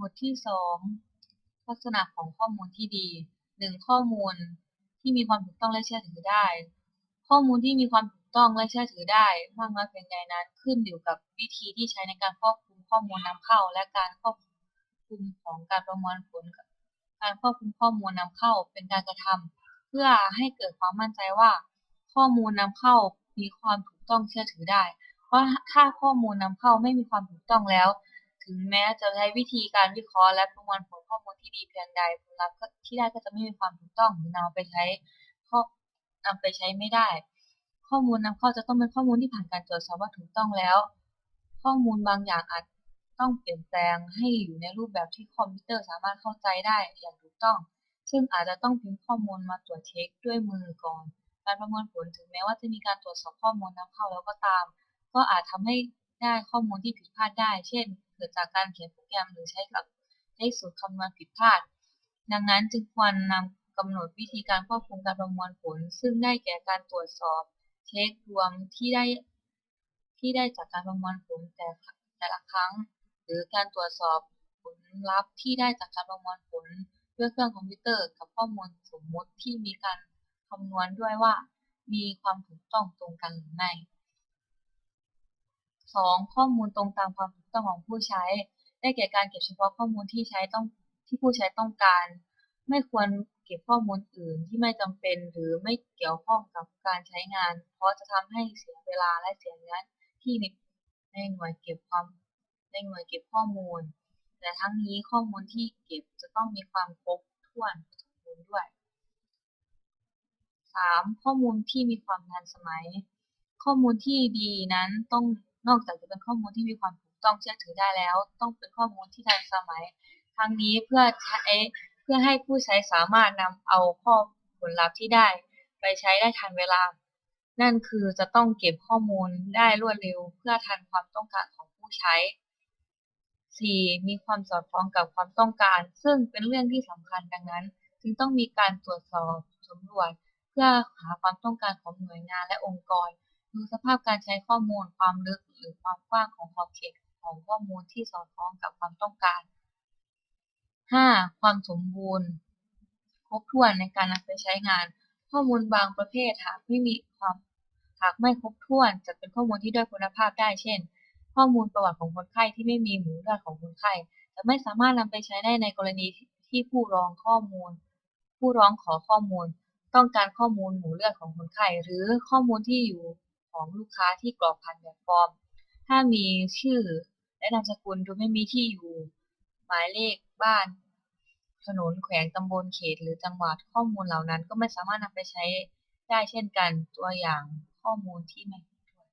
บทที่สองลักษณะของข้อมูลที่ดีหนึ่งข้อมูลที่มีความถูกต้องและเชื่อถือได้ ข้อมูลที่มีความถูกต้องและเชื่อถือได้มากน้อยเพียงใดนั้น ขึ้นอยู่กับวิธีที่ใช้ในการควบคุมข้อมูลนำเข้า และการควบคุมของการประมวลผล การควบคุมข้อมูลนำเข้าเป็นการกระทำเพื่อให้เกิดความมั่นใจว่า ข้อมูลนำเข้ามีความถูกต้องเชื่อถือได้ เพราะถ้าข้อมูลนำเข้าไม่มีความถูกต้องแล้ว ถึงแม้จะใช้วิธีการวิเคราะห์และประมวลผลข้อมูลที่ดีเพียงใดผลลัพธ์ที่ได้ก็จะไม่มีความถูกต้องหรือนำไปใช้ข้อนำไปใช้ไม่ได้ ข้อมูลนำเข้าจะต้องเป็นข้อมูลที่ผ่านการตรวจสอบว่าถูกต้องแล้ว ข้อมูลบางอย่างอาจต้องเปลี่ยนแปลงให้อยู่ในรูปแบบที่คอมพิวเตอร์สามารถเข้าใจได้อย่างถูกต้อง ซึ่งอาจจะต้องพิมพ์ข้อมูลมาตรวจเช็คด้วยมือก่อน การประมวลผลถึงแม้ว่าจะมีการตรวจสอบข้อมูลนำเข้าแล้วก็ตาม ก็อาจทำให้ได้ข้อมูลที่ผิดพลาดได้ เช่น กิดจากการเขียนโปรแกรมหรือใช้กับใช้สูตรคำนวณผิดพลาด ดังนั้นจึงควรนำกำหนดวิธีการควบคุมการประมวลผล ซึ่งได้แก่การตรวจสอบ เช็ครวมที่ได้ที่ได้จากการประมวลผลแต่แต่ละครั้ง หรือการตรวจสอบผลลัพธ์ที่ได้จากการประมวลผลด้วยเครื่องคอมพิวเตอร์กับข้อมูลสมมติที่มีการคำนวณด้วยว่า มีความถูกต้องตรงกันหรือไม่ 2. ข้อมูลตรงตามความถูกต้องของผู้ใช้ ได้แก่การเก็บเฉพาะข้อมูลที่ใช้ต้องที่ผู้ใช้ต้องการ ไม่ควรเก็บข้อมูลอื่นที่ไม่จำเป็น หรือไม่เกี่ยวข้องกับการใช้งาน เพราะจะทำให้เสียเวลาและเสียเงินที่ในในหน่วยเก็บความในหน่วยเก็บข้อมูล แต่ทั้งนี้ข้อมูลที่เก็บจะต้องมีความครบถ้วนสมบูรณ์ด้วย 3. ข้อมูลที่มีความทันสมัย ข้อมูลที่ดีนั้นต้อง นอกจากจะเป็นข้อมูลที่มีความถูกต้องเชื่อถือได้แล้ว ต้องเป็นข้อมูลที่ทันสมัย ทั้งนี้เพื่อใช้เพื่อให้ผู้ใช้สามารถนำเอาข้อผลลัพธ์ที่ได้ ไปใช้ได้ทันเวลา นั่นคือจะต้องเก็บข้อมูลได้รวดเร็ว เพื่อทันความต้องการของผู้ใช้ 4. มีความสอดคล้องกับความต้องการ ซึ่งเป็นเรื่องที่สำคัญดังนั้น จึงต้องมีการตรวจสอบสำรวจ เพื่อหาความต้องการของหน่วยงานและองค์กร ดูสภาพการใช้ข้อมูลความลึกหรือความกว้างของขอบเขตของข้อมูลที่สอดคล้องกับความต้องการ 5. ความสมบูรณ์ ครบถ้วนในการนำไปใช้งาน ข้อมูลบางประเภทหากไม่มีความหากไม่ครบถ้วนจะเป็นข้อมูลที่ด้อยคุณภาพได้ เช่น ข้อมูลประวัติของคนไข้ที่ไม่มีหมูเลือดของคนไข้จะไม่สามารถนำไปใช้ได้ในกรณีที่ผู้ร้องข้อมูล ผู้ร้องขอข้อมูล ต้องการข้อมูลหมูเลือดของคนไข้หรือข้อมูลที่อยู่ ของลูกค้าที่กรอกผ่านแบบฟอร์ม ถ้ามีชื่อและนามสกุลโดยไม่มีที่อยู่ หมายเลขบ้านถนนแขวงตำบลเขตหรือจังหวัดข้อมูลเหล่านั้น ก็ไม่สามารถนำไปใช้ได้เช่นกันตัวอย่างข้อมูลที่ไม่ครบถ้วน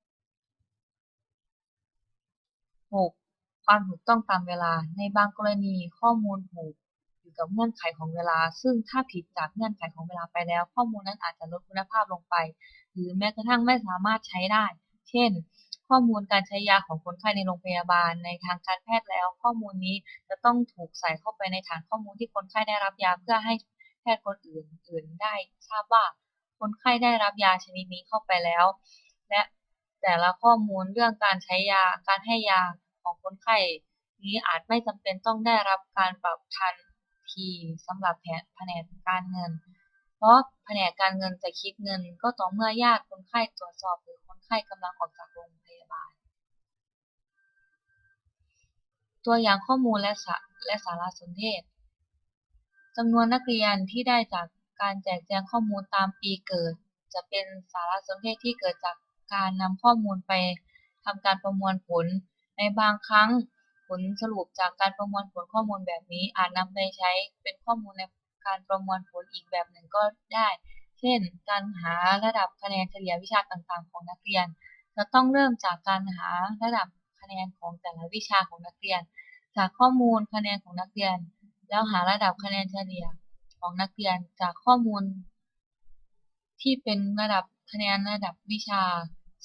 6. ความถูกต้องตามเวลาในบางกรณีข้อมูลผูกอยู่กับเงื่อนไขของเวลา ซึ่งถ้าผิดจากเงื่อนไขของเวลาไปแล้ว ข้อมูลนั้นอาจจะลดคุณภาพลงไป หรือแม้กระทั่งไม่สามารถใช้ได้ เช่น ข้อมูลการใช้ยาของคนไข้ในโรงพยาบาลในทางการแพทย์แล้ว ข้อมูลนี้จะต้องถูกใส่เข้าไปในฐานข้อมูลที่คนไข้ได้รับยาเพื่อให้แพทย์คนอื่นอื่นได้ทราบว่าคนไข้ได้รับยาชนิดนี้เข้าไปแล้ว และแต่ละข้อมูลเรื่องการใช้ยาการให้ยาของคนไข้นี้อาจไม่จำเป็นต้องได้รับการปรับทันทีสำหรับแผนกการเงิน เพราะแผนกการเงินจะคิดเงินก็ต่อเมื่อญาติคนไข้ตรวจสอบหรือคนไข้กำลังออกจากโรงพยาบาล ตัวอย่างข้อมูลและสาและสารสนเทศจำนวนนักเรียนที่ได้จากการแจกแจงข้อมูลตามปีเกิด จะเป็นสารสนเทศที่เกิดจากการนำข้อมูลไปทำการประมวลผล ในบางครั้งผลสรุปจากการประมวลผลข้อมูลแบบนี้อาจนำไปใช้เป็นข้อมูลใน การประมวลผลอีกแบบหนึ่งก็ได้ เช่น การหาระดับคะแนนเฉลี่ยวิชาต่างๆ ของนักเรียนจะต้องเริ่มจากการหาระดับคะแนนของแต่ละวิชาของนักเรียน จากข้อมูลคะแนนของนักเรียน แล้วหาระดับคะแนนเฉลี่ยของนักเรียนจากข้อมูล ที่เป็นระดับคะแนนระดับวิชา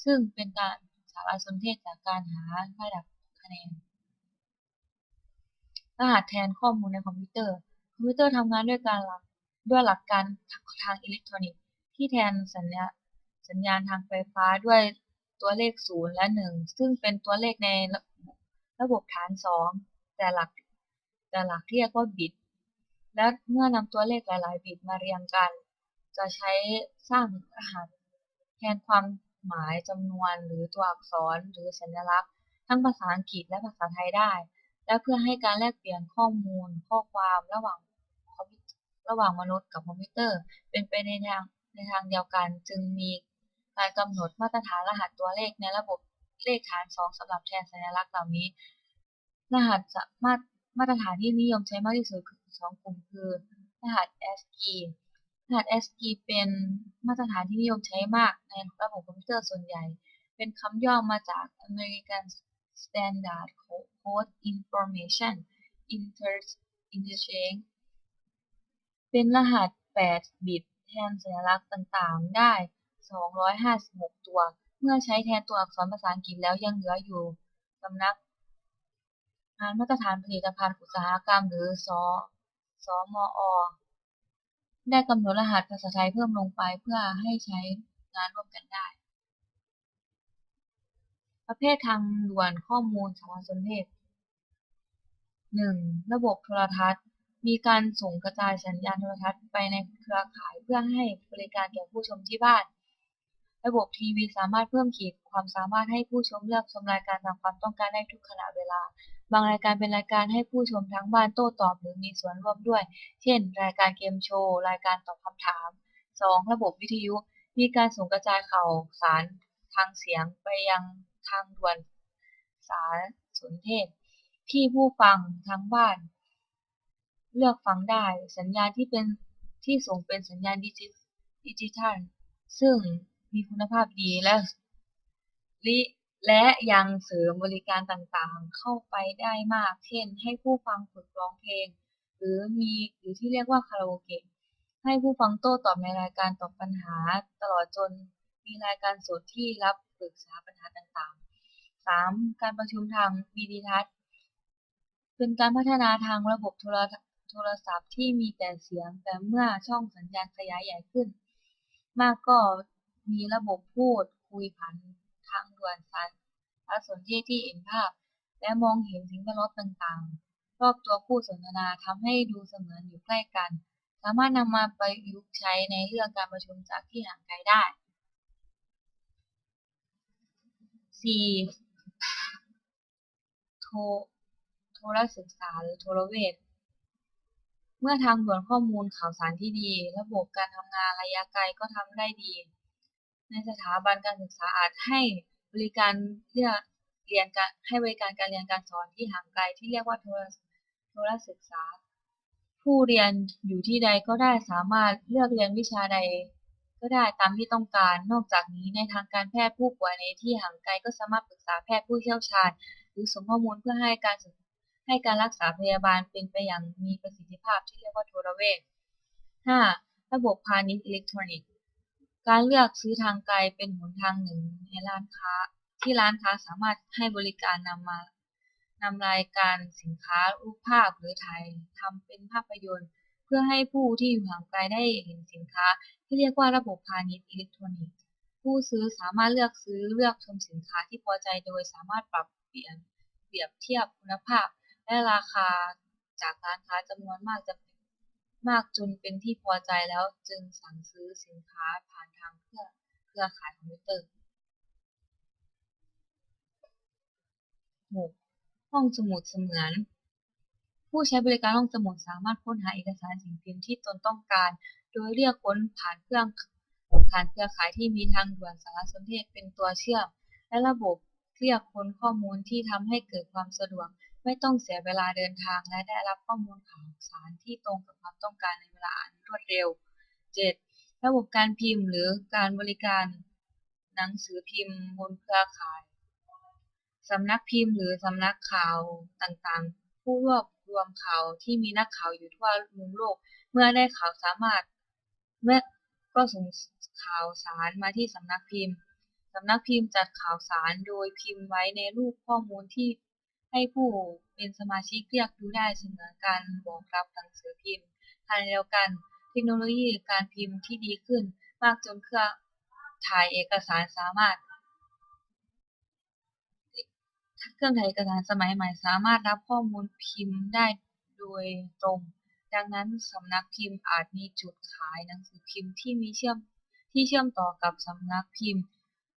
ซึ่งเป็นการสารสนเทศจากการหาระดับคะแนนรหัสแทนข้อมูลในคอมพิวเตอร์ คอมพิวเตอร์ทำงานด้วยการหลักด้วยหลักการทางอิเล็กทรอนิกส์ที่แทนสัญญาสัญญาณทางไฟฟ้าด้วยตัวเลข 0 และ 1 ซึ่งเป็นตัวเลขในระบบฐาน 2 แต่หลักแต่หลักเรียกว่าบิต และเมื่อนำตัวเลขหลาย ๆ บิตมาเรียงกัน จะใช้สร้างรหัสแทนความหมายจำนวนหรือตัวอักษรหรือสัญลักษณ์ ทั้งภาษาอังกฤษและภาษาไทยได้ และเพื่อให้การแลกเปลี่ยนข้อมูล ข้อความระหว่าง ระหว่างมนุษย์กับคอมพิวเตอร์ เป็นไปในทางในทางเดียวกัน จึงมีการกำหนดมาตรฐานรหัสตัวเลขในระบบเลขฐานสองสำหรับแทนสัญลักษณ์เหล่านี้ รหัสจะมาตรมาตรฐานที่นิยมใช้มากที่สุดคือสองกลุ่มคือ รหัส ASCII รหัส ASCII เป็นมาตรฐานที่นิยมใช้มากในระบบคอมพิวเตอร์ส่วนใหญ่ เป็นคำย่อมาจาก American Standard Code Information Inter Interchange เป็นรหัส 8 บิต แทนสัญลักษณ์ต่างๆ ได้ 256 ตัว เมื่อใช้แทนตัวอักษรภาษาอังกฤษแล้วยังเหลืออยู่สำนักงานมาตรฐานผลิตภัณฑ์อุตสาหกรรมหรือสสมอ ได้กำหนดรหัสภาษาไทยเพิ่มลงไปเพื่อให้ใช้งานร่วมกันได้ ประเภททางด่วนข้อมูลสารสนเทศ 1. ระบบโทรทัศน์ มีการส่งกระจายสัญญาณโทรทัศน์ไปในเครือข่ายเพื่อให้บริการแก่ผู้ชมที่บ้าน ระบบทีวีสามารถเพิ่มขีดความสามารถให้ผู้ชมเลือกชมรายการตามความต้องการได้ทุกขณะเวลา บางรายการเป็นรายการให้ผู้ชมทั้งบ้านโต้ตอบหรือมีส่วนร่วมด้วย เช่น รายการเกมโชว์ รายการตอบคำถาม 2. ระบบวิทยุ มีการส่งกระจายข่าวสารทางเสียงไปยังทางด่วนสารสนเทศ ที่ผู้ฟังทั้งบ้าน เลือกฟังได้ สัญญาณที่เป็นที่ส่งเป็นสัญญาณดิจิดิจิทัล ซึ่งมีคุณภาพดีและลิและยังเสริมบริการต่างๆ เข้าไปได้มาก เช่น ให้ผู้ฟังฝึกร้องเพลง หรือมีหรือที่เรียกว่าคาราโอเกะ ให้ผู้ฟังโต้ตอบในรายการตอบปัญหา ตลอดจนมีรายการสดที่รับปรึกษาปัญหาต่างๆ 3. การประชุมทางวิดีทัศน์ เป็นการพัฒนาทางระบบโทร โทรศัพท์ที่มีแต่เสียง แต่เมื่อช่องสัญญาณขยายใหญ่ขึ้น มากก็มีระบบพูดคุยผ่านทางด่วนสารสนเทศที่เห็นภาพ และมองเห็นสิ่งแวดล้อมต่างๆ รอบตัวผู้สนทนาทำให้ดูเสมือนอยู่ใกล้กัน สามารถนำมาประยุกต์ใช้ในเรื่องการประชุมจากที่ห่างไกลได้ 4. โทรโทรศึกษาหรือโทรเวท เมื่อทางด่วนข้อมูลข่าวสารที่ดี ระบบการทำงานระยะไกลก็ทำได้ดี ในสถาบันการศึกษาอาจให้บริการเรียกเรียนการให้บริการการเรียนการสอนที่ห่างไกลที่เรียกว่าโทรโทรศึกษา ผู้เรียนอยู่ที่ใดก็ได้สามารถเลือกเรียนวิชาใด ก็ได้ตามที่ต้องการ นอกจากนี้ในทางการแพทย์ผู้ป่วยในที่ห่างไกลก็สามารถปรึกษาแพทย์ผู้เชี่ยวชาญ หรือส่งข้อมูลเพื่อให้การศึก ให้การรักษาพยาบาลเป็นไปอย่างมีประสิทธิภาพที่เรียกว่าโทรเวช 5. ระบบพาณิชย์อิเล็กทรอนิกส์ การเลือกซื้อทางไกลเป็นหนทางหนึ่งในร้านค้า ที่ร้านค้าสามารถให้บริการนำมานำรายการสินค้ารูปภาพหรือถ่ายทำเป็นภาพยนตร์ เพื่อให้ผู้ที่อยู่ห่างไกลได้เห็นสินค้า ที่เรียกว่าระบบพาณิชย์อิเล็กทรอนิกส์ ผู้ซื้อสามารถเลือกซื้อเลือกชมสินค้าที่พอใจโดยสามารถปรับเปลี่ยนเปรียบเทียบคุณภาพ และราคาจากร้านค้าจำนวนมากจะมากจนเป็นที่พอใจแล้วจึงสั่งซื้อสินค้าผ่านทางเครือเครือข่ายคอมพิวเตอร์ 6. ห้องสมุดเสมือน ผู้ใช้บริการห้องสมุดสามารถค้นหาเอกสารสิ่งพิมพ์ที่ตนต้องการ โดยเรียกค้นผ่านเครื่องผ่านเครือข่ายที่มีทางด่วนสารสนเทศเป็นตัวเชื่อม และระบบเรียกค้นข้อมูลที่ทำให้เกิดความสะดวก ไม่ต้องเสียเวลาเดินทางและได้รับข้อมูลข่าวสารที่ตรงกับความต้องการในเวลาอันรวดเร็ว 7. ระบบการพิมพ์หรือการบริการ หนังสือพิมพ์บนเครือข่าย สำนักพิมพ์หรือสำนักข่าวต่างๆ ผู้รวบรวมข่าวที่มีนักข่าวอยู่ทั่วมุมโลก เมื่อได้ข่าวสามารถเมื่อก็ส่งข่าวสารมาที่สำนักพิมพ์ สำนักพิมพ์จัดข่าวสารโดยพิมพ์ไว้ในรูปข้อมูลที่ ให้ผู้เป็นสมาชิกเรียกดูได้เสมอการบอกรับหนังสือพิมพ์ขณะเดียวกัน เทคโนโลยีการพิมพ์ที่ดีขึ้น มากจนเครื่องถ่ายเอกสารสามารถ เครื่องถ่ายเอกสารสมัยใหม่สามารถรับข้อมูลพิมพ์ได้โดยตรง ดังนั้นสำนักพิมพ์อาจมีจุดขายหนังสือพิมพ์ที่มีเชื่อมที่เชื่อมต่อกับสำนักพิมพ์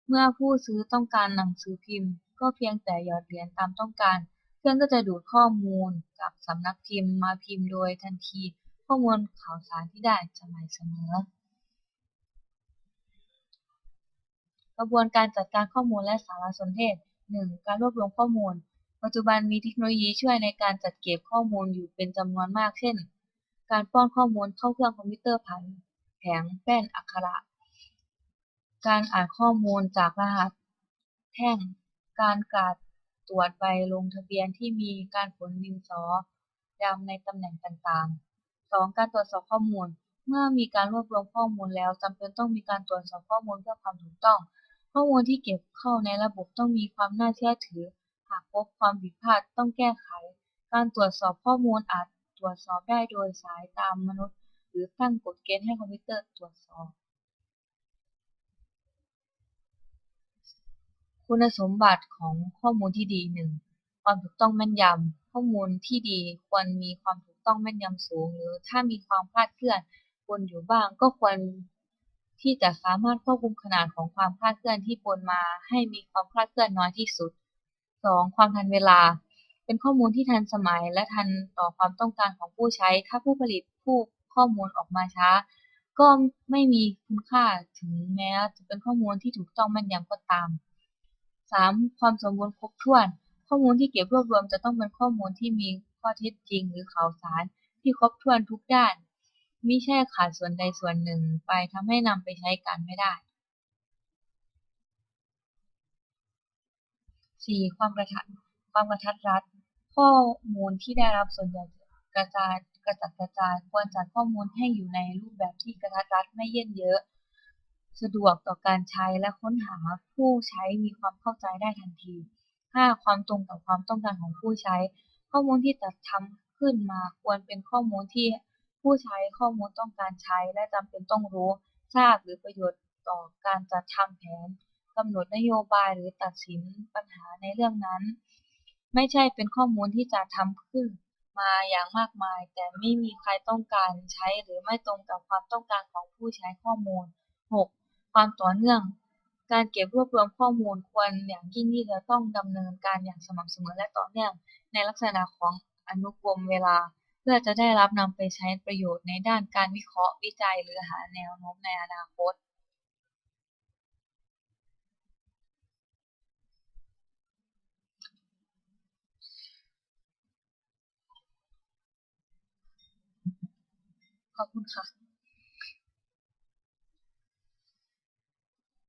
เมื่อผู้ซื้อต้องการหนังสือพิมพ์ ก็เพียงแต่หยอดเหรียญตามต้องการ เครื่องก็จะดูดข้อมูลจากสำนักพิมพ์มาพิมพ์โดยทันที ข้อมูลข่าวสารที่ได้สม่ำเสมอ กระบวนการจัดการข้อมูลและสารสนเทศ 1. การรวบรวมข้อมูล ปัจจุบันมีเทคโนโลยีช่วยในการจัดเก็บข้อมูลอยู่เป็นจำนวนมาก เช่น การป้อนข้อมูลเข้าเครื่องคอมพิวเตอร์ผ่านแผงแป้นอักขระ การอ่านข้อมูลจากรหัสแท่ง การกาดตรวจใบลงทะเบียนที่มีการผลดินสอดำในตำแหน่งต่างๆ 2. การตรวจสอบข้อมูล เมื่อมีการรวบรวมข้อมูลแล้วจำเป็นต้องมีการตรวจสอบข้อมูลเพื่อความถูกต้อง ข้อมูลที่เก็บเข้าในระบบต้องมีความน่าเชื่อถือ หากพบความผิดพลาดต้องแก้ไข การตรวจสอบข้อมูลอาจตรวจสอบได้โดยสายตามมนุษย์ หรือตั้งกฎเกณฑ์ให้คอมพิวเตอร์ตรวจสอบ คุณสมบัติของข้อมูลที่ดีหนึ่งความถูกต้องแม่นยำข้อมูลที่ดีควรมีความถูกต้องแม่นยำสูง หรือถ้ามีความคลาดเคลื่อนปนอยู่บ้างก็ควรที่จะสามารถควบคุมขนาดของความคลาดเคลื่อนที่ปนมาให้มีความคลาดเคลื่อนน้อยที่สุด 2. ความทันเวลา เป็นข้อมูลที่ทันสมัยและทันต่อความต้องการของผู้ใช้ ถ้าผู้ผลิตผู้ข้อมูลออกมาช้า ก็ไม่มีคุณค่าถึงแม้จะเป็นข้อมูลที่ถูกต้องแม่นยำก็ตาม 3. ความสมบูรณ์ครบถ้วน ข้อมูลที่เก็บรวบรวมจะต้องเป็นข้อมูลที่มีข้อเท็จจริง หรือข่าวสารที่ครบถ้วนทุกด้านมิใช่ขาดส่วนใดส่วนหนึ่งไปทำให้นำไปใช้การไม่ได้ 4. ความกระทัดความกระทัดรัด ข้อมูลที่ได้รับส่วนใหญ่กระจายกระจัดกระจายควรจัดข้อมูลให้อยู่ในรูปแบบที่กระทัดรัดไม่เยินเยอะ สะดวกต่อการใช้และค้นหาผู้ใช้มีความเข้าใจได้ทันที 5. ความตรงต่อความต้องการของผู้ใช้ ข้อมูลที่จัดทำขึ้นมาควรเป็นข้อมูลที่ผู้ใช้ข้อมูลต้องการใช้ และจำเป็นต้องรู้ทราบหรือประโยชน์ต่อการจัดทำแผนกำหนดนโยบายหรือตัดสินปัญหาในเรื่องนั้น ไม่ใช่เป็นข้อมูลที่จะทำขึ้นมาอย่างมากมาย แต่ไม่มีใครต้องการใช้หรือไม่ตรงกับความต้องการของผู้ใช้ข้อมูล 6. ความต่อเนื่อง การเก็บรวบรวมข้อมูลควรอย่างยิ่งที่จะต้องดำเนินการอย่างสม่ำเสมอและต่อเนื่อง ในลักษณะของอนุกรมเวลา เพื่อจะได้รับนำไปใช้ประโยชน์ในด้านการวิเคราะห์วิจัยหรือหาแนวโน้มในอนาคตขอบคุณค่ะ